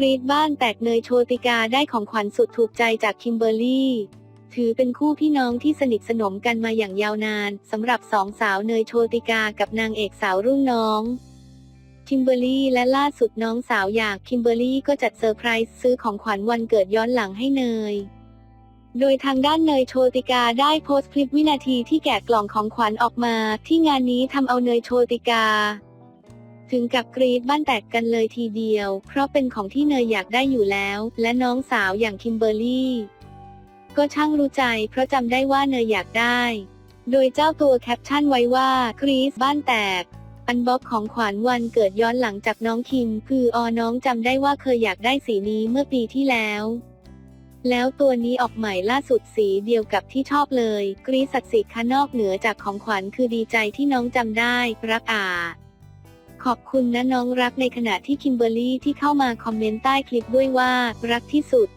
กรีดบ้านแตกเนยโชติกาได้ของขวัญสุดถูกใจจากคิมเบอร์รี่ ถือเป็นคู่พี่น้องที่สนิทสนมกันมาอย่างยาวนานสำหรับสองสาวเนยโชติกากับนางเอกสาวรุ่นน้องคิมเบอร์รี่และล่าสุดน้องสาวอยากคิมเบอร์รี่ก็จัดเซอร์ไพรส์ซื้อของขวัญวันเกิดย้อนหลังให้เนย โดยทางด้านเนยโชติกาได้โพสต์คลิปวินาทีที่แกะกล่องของขวัญออกมา ที่งานนี้ทำเอาเนยโชติกา ถึงกับกรีดบ้านแตกกันเลยทีเดียว เพราะเป็นของที่เนยอยากได้อยู่แล้ว และน้องสาวอย่างคิมเบอร์รี่ ก็ช่างรู้ใจ เพราะจำได้ว่าเนยอยากได้ โดยเจ้าตัวแคปชั่นไว้ว่ากรีซบ้านแตกอันบ็อกของขวัญวันเกิดย้อนหลังจากน้องคิม คืออน้องจำได้ว่าเคยอยากได้สีนี้เมื่อปีที่แล้ว แล้วตัวนี้ออกใหม่ล่าสุดสีเดียวกับที่ชอบเลย กรีซศักดิ์สิทธิ์คะนอกเหนือจากของขวัญคือดีใจที่น้องจำได้รักอา ขอบคุณนะน้องรักในขณะที่คิมเบอร์รี่ที่เข้ามาคอมเมนต์ใต้คลิปด้วยว่า รักที่สุด